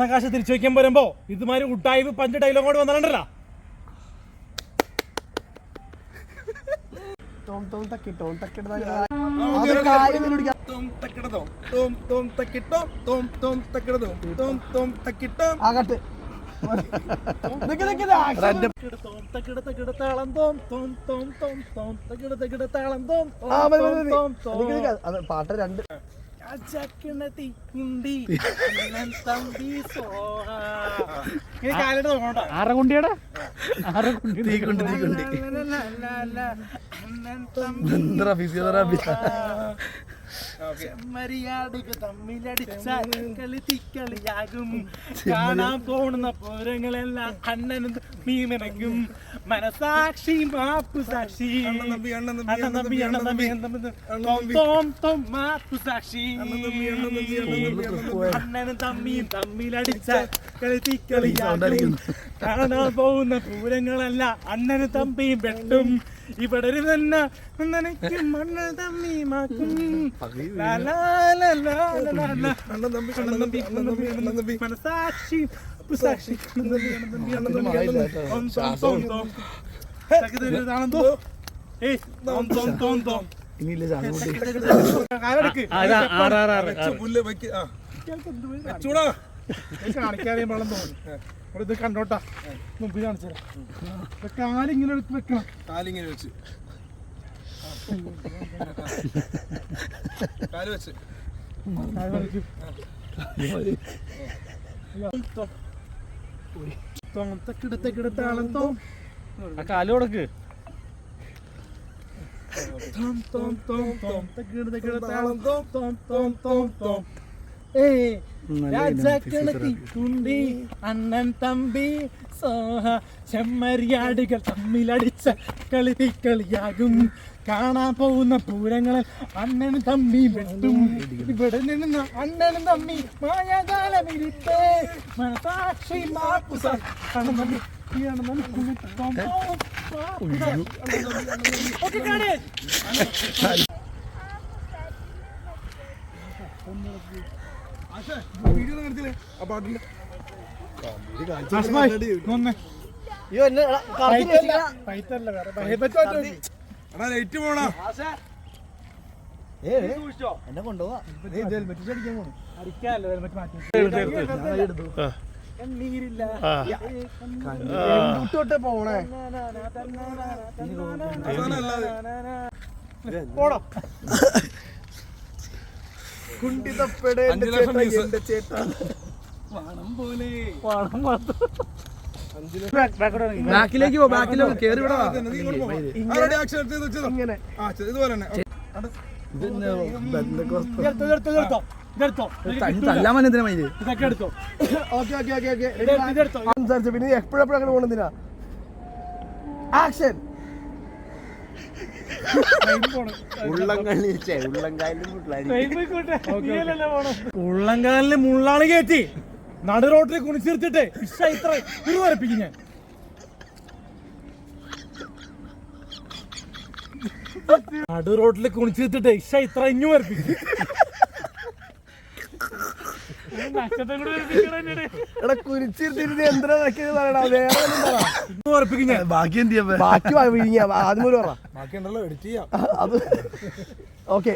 തന്ന കാശ് തിരിച്ചു വയ്ക്കാൻ വരുമ്പോ ഇതുമാതിരി ഉട്ടായ്പ പഞ്ച് ഡയലോഗ് കൂടെ വന്നിട്ടുണ്ടല്ലോ ടോം ടോം തക്കി ടോം തക്കി പാട്ട് രണ്ട്. അജക്കണ തീക്കുണ്ടി അണ്ണൻ തമ്പി സോഹ. ഇങ്ങനെ കാലിട്ട് നോക്കണ്ട ആറകുണ്ടിയുടെ? ആറകുണ്ടി തീക്കുണ്ട് തീക്കുണ്ട്. ഫിസിയോതെറാപ്പി തമ്മിലടിച്ചാൽ കളി തിക്കളിയാകും. കാണാൻ പോകുന്ന പൂരങ്ങളെല്ലാം അണ്ണനും മീമനക്കും മനസാക്ഷി മാപ്പു സാക്ഷി. മാപ്പു സാക്ഷി. അണ്ണനും തമ്മിയും തമ്മിലടിച്ചാൽ കളി തിക്കളിയാകും. കാണാൻ പോകുന്ന പൂരങ്ങളല്ല അണ്ണനും തമ്പിയും വെട്ടും. ഇവിടെ തന്നെ നനയ്ക്കും അണ്ണൻ തമ്പി മനസാക്ഷി. ഏയ് തോം തോം തോം തോം. ഇനിയില്ല കാണിക്കാതെ വെള്ളം തോന്നി. ഇവിടെ ഇത് കണ്ടോട്ടാ. മുമ്പ് കാണിച്ചു കാലിങ്ങനെ എടുത്ത് വെക്കണം. കാലിങ്ങനെ വെച്ച്. കാൽ വെച്ച്. കാൽ കൊടുക്ക്. തോം തോം തോം തോം. തക്കിട തക്കിട താളം തോം തോം തോം തോം തോം. ഏയ്. രാജാക്കളത്തി കുണ്ടി അണ്ണൻ തമ്പി സോഹ ചെമ്മരിയാടുകൾ തമ്മിലടിച്ച കളി തിക്കളിയാകും കാണാൻ പോകുന്ന പൂരങ്ങളിൽ അണ്ണനും തമ്മി വെട്ടും. ഇവിടെ നിന്ന് അണ്ണനും തമ്മി മായാകാലമിരിപ്പേ മനസാക്ഷി മാപ്പു സാ- അണ്ണൻ തമ്പി ഈ അണ്ണൻ തമ്പി കുമിട്ടോം തോം മാപ്പു സാ- ഓക്കേ, കാട്. വീഡിയോ ഒന്നും എന്നെ പോണാ? കൊണ്ടുപോവാ. പോണു. ഹെൽമെറ്റ് മാറ്റി. കണ്ണീരില്ല. തൊട്ടേ പോണേ. അവസാനം എന്റെ ചേട്ടാ. പണം പോലെ. പണം മാത്രം. ബാക്കിലേക്ക് പോ ബാക്കിലേക്ക് കേറി? ഇങ്ങനെ പിന്നെ എപ്പോഴെപ്പോഴും അങ്ങനെ പോണെന്തിനാ ആക്ഷൻ. ഉള്ളംകാലിൽ മുള്ളാളി കയറ്റി നടു റോട്ടിൽ കുണിച്ചിർത്തിട്ട് ഇഷ ഇത്ര ഇരുവരപ്പിക്കും ഞാൻ നടു റോട്ടിൽ കുണിച്ചിർത്തിട്ട് ഇഷ ഇത്ര ഇഞ്ഞു വരപ്പിക്കും എടാ കുരിച്ചിരുത്തിരുന്ന് നോക്കിയത് പറയടാ? വേറെ ബാക്കി എന്ത് ചെയ്യാ? ബാക്കി വാ, വിഴിഞ്ഞ ആദ്യം ഒരു പറ ബാക്കിയുണ്ടല്ലോ എഡിറ്റ് ചെയ്യാം. അത് ഓക്കെ.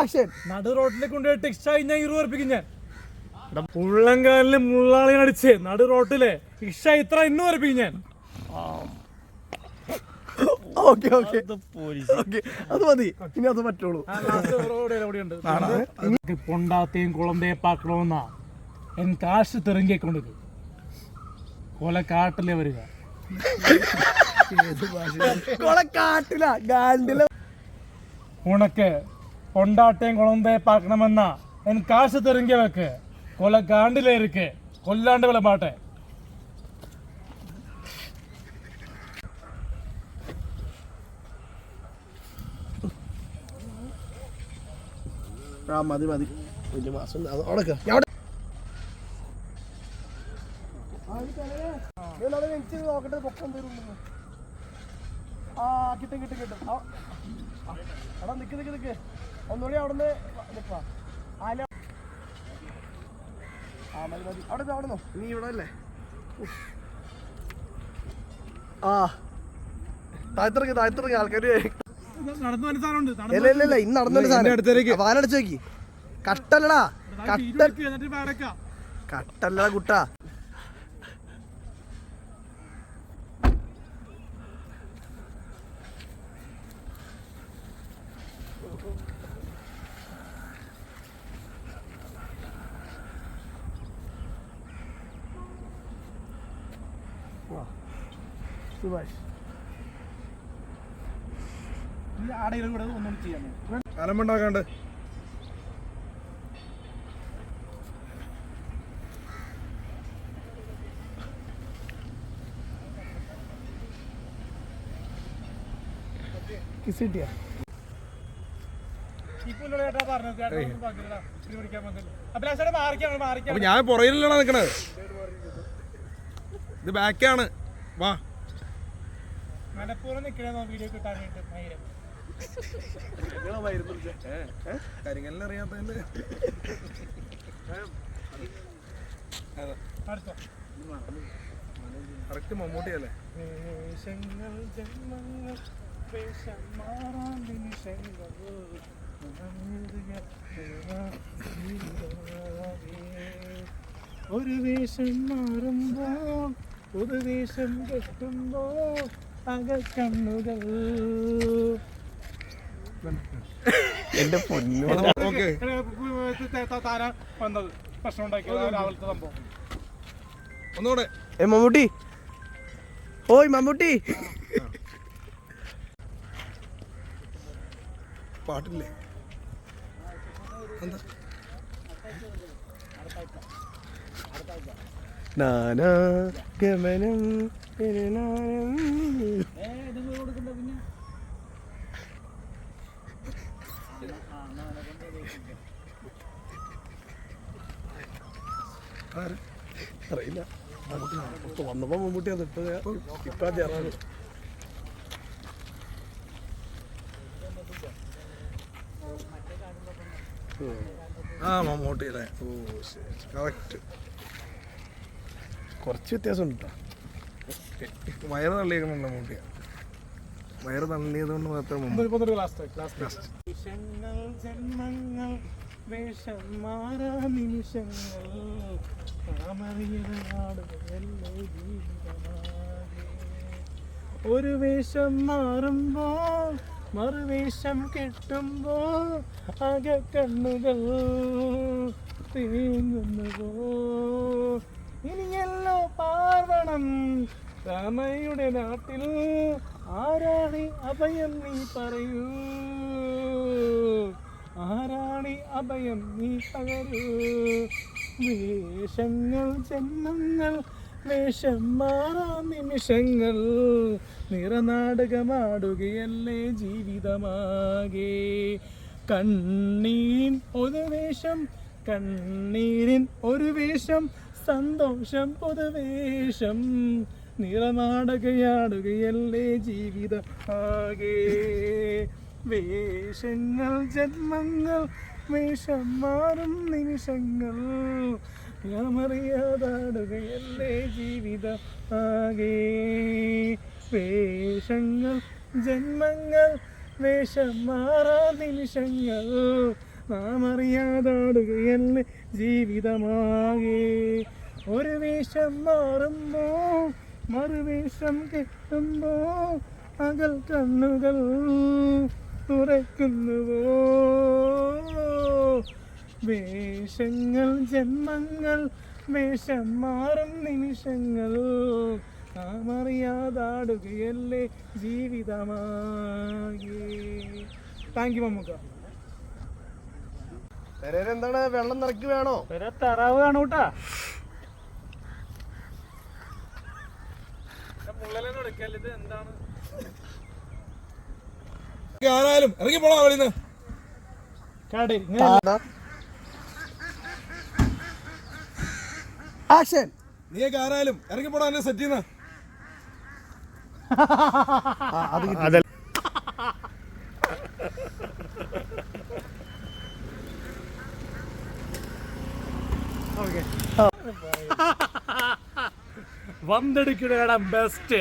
ആക്ഷൻ നടു ഞാൻ അടിച്ച്. നടു റോട്ടിലെ ഇഷ ഇത്ര ഇന്നു വരപ്പിക്കും ഞാൻ. Okay okay. ഓക്കെ. അത് മതി. ഇനി അത് പറ്റുള്ളൂ. പൊണ്ടാത്തെയും കുളന്തേ പാക്കണമെന്നാ. എൻ കാശ് തെറുങ്കെ കൊണ്ടത് കൊലക്കാട്ടിലെ വരിക ഉണക്ക് കൊണ്ടാട്ടേം കൊളന്തേ പാക്കണമെന്ന എൻ കാശ് തെറുങ്കെ വെക്ക് കൊലക്കാണ്ടിലെ ഇരിക്ക് കൊല്ലാണ്ട് വിളമ്പാട്ടെ. ആ മതി മതി. വലിയ മാസം നോക്കട്ടെ പൊക്കം തരുന്നു ആ കിട്ടും കിട്ടും കിട്ടും എടാ നിക്ക് നിക്ക് നിക്ക് ഒന്നുകൂടി അവിടുന്ന് ആല ആ മതി മതി അവിടെ അവിടെ നീ ഇവിടെ അല്ലേ ആ താഴ്ത്തിറങ്ങി താഴ്ത്തിറങ്ങി ഇല്ല ഇന്ന് നടന്നൊരു. സാധനം വാനടിച്ചു നോക്കി കട്ടല്ലടാ കട്ട കട്ടല്ലടാ കുട്ടാ ആടെങ്കിലും കൂടെ ഒന്നും ചെയ്യാൻ അലമ്പുണ്ടാക്കാണ്ട് കിസ് കിട്ടിയാ? അപ്പൊ ഞാൻ പുറയിലാണ് നിക്കണത്? ഇത് ബാക്കാണ് വാ. മലപ്പുറം നിക്കണേന്നോ വീഡിയോ കിട്ടാൻ വേണ്ടി കറക്റ്റ് മമ്മൂട്ടിയല്ലേ ഒരു വേഷം മാറുമ്പോ ഒരു വേഷം കെട്ടുമ്പോ അകക്കണ്ണുകൾ എന്റെ പൊന്നു. ഓക്കെ. താര വന്നത്. പ്രശ്നം ഉണ്ടാക്കിയത് രാവിലത്തെ സംഭവം. ഒന്നുകൂടെ. ഏ മമ്മൂട്ടി. ഓയ് മമ്മൂട്ടി. പാട്ടില്ലേ? എന്താ? നാനാ ഗമനം തിരുനാനം. അറിയില്ല. മമ്മൂട്ടി പുറത്ത് വന്നപ്പോ മമ്മൂട്ടി അത് ഇട്ടത് ഇപ്പൊ ചേർന്നത് ആ മമ്മൂട്ടി അല്ലേ ഓ ശരി കറക്റ്റ് കുറച്ച് വ്യത്യാസം ഉണ്ട് വയറ് തള്ളിയേക്കണുണ്ട് മമ്മൂട്ടിയ. വയറ് തള്ളിയത് കൊണ്ട് മാത്രം നിമിഷങ്ങൾ ജന്മങ്ങൾ വേഷം മാറാ നിമിഷങ്ങൾ. ഒരു വേഷം മാറുമ്പോ മറുവേഷം കെട്ടുമ്പോ അക കണ്ണുകൾ തേങ്ങുന്നുവോ ഇനിയല്ലോ പാർവണം രാമയുടെ നാട്ടിൽ ആരാണ് അഭയം നീ പറയൂ? ആരാണ് അഭയം നീ പകരൂ വേഷങ്ങൾ ജന്മങ്ങൾ വേഷം മാറാ നിമിഷങ്ങൾ. നിറനാടകമാടുകയല്ലേ ജീവിതമാകെ. കണ്ണീരിൻ ഒരു വേഷം കണ്ണീരിൻ ഒരു വേഷം സന്തോഷം പൊതുവേഷം നിറനാടകയാടുകയല്ലേ ജീവിതം ആകെ വേഷങ്ങൾ ജന്മങ്ങൾ വേഷം മാറും നിമിഷങ്ങൾ. ഞാമറിയാതാടുകയല്ലേ ജീവിതം ആകെ. വേഷങ്ങൾ ജന്മങ്ങൾ വേഷം മാറാ നിമിഷങ്ങൾ. നാം അറിയാതാടുകയല്ലേ ജീവിതമാകെ ഒരു വേഷം മാറുമ്പോ മറുവേഷം കെട്ടുമ്പോ അകൽ കണ്ണുകൾ. തുറക്കുന്നുവോ വേഷങ്ങൾ ജന്മങ്ങൾ വേഷം മാറും നിമിഷങ്ങൾ. നാം അറിയാതാടുകയല്ലേ ജീവിതമാകെ താങ്ക് യു മമ്മൂക്ക. എന്താണ്? വെള്ളം നിറക്കി വേണോ? തറാവ് കാണൂട്ടാ എന്താണ്? ആരായാലും. ഇറങ്ങി പോളാ വെളിന്ന് കാടി ആക്ഷൻ. നീയൊക്കെ ആരായാലും ഇറങ്ങി പോടാ എന്നെ സെറ്റ് ചെയ്യുന്ന. അത് കിട്ടി. ഓക്കെ. വന്നെടുക്കണ ബെസ്റ്റ്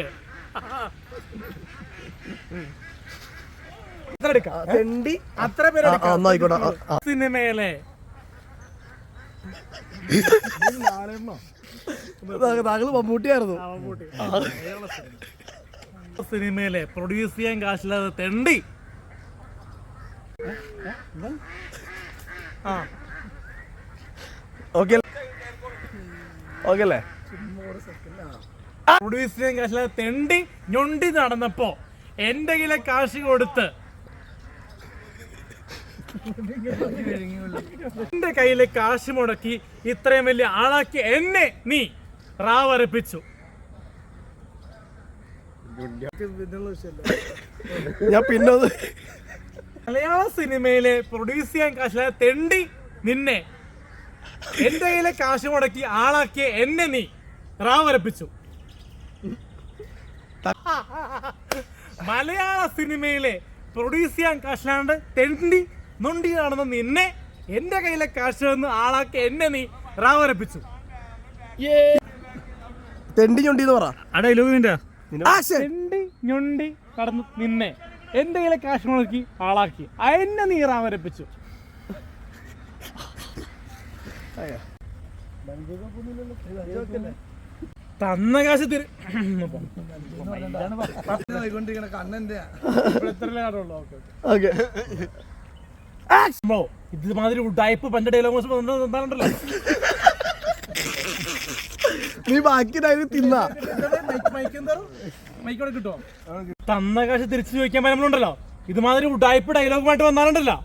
തെണ്ടി അത്ര. സിനിമയിലെ താങ്കൾ- മമ്മൂട്ടിയായിരുന്നു. സിനിമയിലെ പ്രൊഡ്യൂസ് ചെയ്യാൻ കാശില്ലാതെ തെണ്ടി. ആ. ഓക്കെ. ഓക്കെ അല്ലേ പ്രൊഡ്യൂസ് ചെയ്യാൻ കാശില്ലാതെ തെണ്ടി ഞൊണ്ടി നടന്നപ്പോ എന്തെങ്കിലും കയ്യിലെ കാശ് കൊടുത്ത് എന്റെ കയ്യിലെ കാശ് മുടക്കി ഇത്രയും വലിയ ആളാക്കി എന്നെ നീ റാവറപ്പിച്ചു. ഞാൻ പിന്നെ മലയാള സിനിമയിലെ പ്രൊഡ്യൂസ് ചെയ്യാൻ കാശില്ല തെണ്ടി നിന്നെ. എന്റെ കയ്യിലെ കാശ് മുടക്കി ആളാക്കിയ എന്നെ നീ റാവരപ്പിച്ചു മലയാള സിനിമയിലെ പ്രൊഡ്യൂസ് ചെയ്യാൻ കാശിലാണ്ട് തെണ്ടി നൊണ്ടി കാണുന്ന നിന്നെ എന്റെ കയ്യിലെ കാശ് വന്ന് ആളാക്കി എന്നെ നീ റാവരപ്പിച്ചു. തെണ്ടി ഞൊണ്ടി എന്ന് പറ ഡയലോഗ് നിന്റെ. ആശൻ. തെണ്ടി ഞൊണ്ടി കടന്ന് നിന്നെ എന്റെ കയ്യിലെ കാശ് മുടക്കി ആളാക്കി. എന്നെ നീ റാവരപ്പിച്ചു. തന്ന കാശ് തിരി കണ്ണെന്റെ ഓക്കെ. ഇതുമാതിരി ഉഡായ്പ് പണ്ട് ഡയലോഗ് എന്താണല്ലോ നീ ബാക്കി തിന്നാ. കിട്ടുമോ തന്ന കാശ് തിരിച്ചു ചോദിക്കാൻ പറ്റുന്നുണ്ടല്ലോ ഇതുമാതിരി ഉടായ്പ ഡയലോഗുമായിട്ട് വന്നാലുണ്ടല്ലോ.